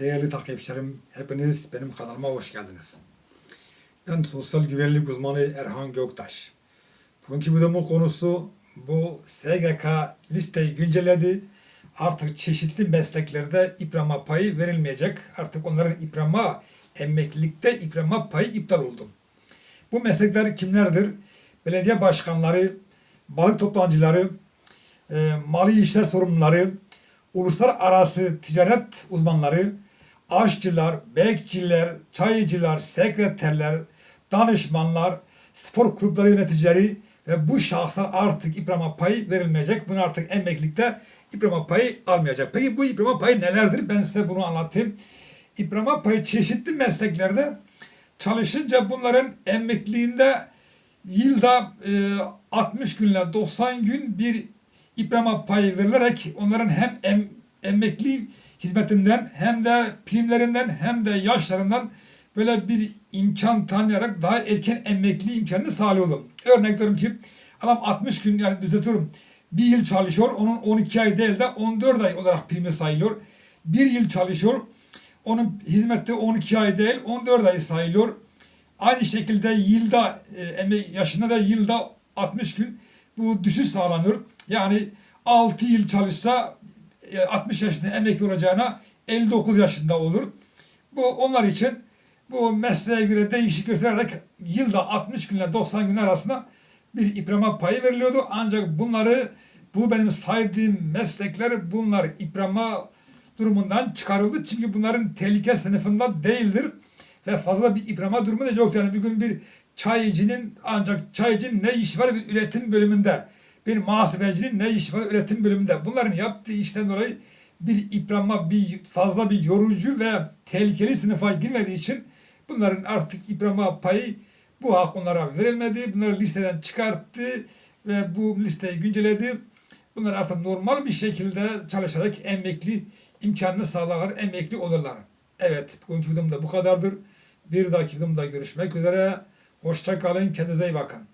Değerli takipçilerim, hepiniz benim kanalıma hoş geldiniz. Ben sosyal güvenlik uzmanı Erhan Göktaş. Bugünkü videomun konusu bu SGK listeyi güncelledi. Artık çeşitli mesleklerde iprama payı verilmeyecek. Artık onların iprama, emeklilikte iprama payı iptal oldu. Bu meslekler kimlerdir? Belediye başkanları, balık toptancıları, e, mali işler sorumluları, uluslararası ticaret uzmanları, aşçılar, bekçiler, çaycılar, sekreterler, danışmanlar, spor kulüpleri yöneticileri ve bu şahıslar artık iprama payı verilmeyecek. Bunu artık emeklilikte iprama payı almayacak. Peki bu iprama payı nelerdir? Ben size bunu anlatayım. İprama payı çeşitli mesleklerde çalışınca bunların emekliliğinde yılda e, 60 günle 90 gün bir iprama payı verilerek onların hem em, emekli hizmetinden hem de primlerinden hem de yaşlarından böyle bir imkan tanıyarak daha erken emekli imkanını sağlıyordum. Örnek veriyorum ki adam 60 gün yani düzeltiyorum. Bir yıl çalışıyor onun 12 ay değil de 14 ay olarak primi sayılıyor. Bir yıl çalışıyor onun hizmette 12 ay değil 14 ay sayılıyor. Aynı şekilde yılda e, emek yaşında da yılda 60 gün bu düşüş sağlanıyor. Yani 6 yıl çalışsa 60 yaşında emekli olacağına 59 yaşında olur. Bu onlar için bu mesleğe göre değişik göstererek yılda 60 günle 90 gün arasında bir iprama payı veriliyordu. Ancak bunları bu benim saydığım meslekler bunlar iprama durumundan çıkarıldı. Çünkü bunların tehlike sınıfında değildir. Ve fazla bir iprama durumu da yoktu. Yani bir gün bir çaycının ancak çaycının ne işi var bir üretim bölümünde. Bir muhasebecinin ne işi var üretim bölümünde. Bunların yaptığı işten dolayı bir iprama, bir fazla bir yorucu ve tehlikeli sınıfa girmediği için bunların artık iprama payı bu hak onlara verilmedi. Bunları listeden çıkarttı ve bu listeyi güncelledi. Bunlar artık normal bir şekilde çalışarak emekli imkanını sağlar, emekli olurlar. Evet, bugünkü videom da bu kadardır. Bir dahaki videomda görüşmek üzere. Hoşça kalın, kendinize iyi bakın.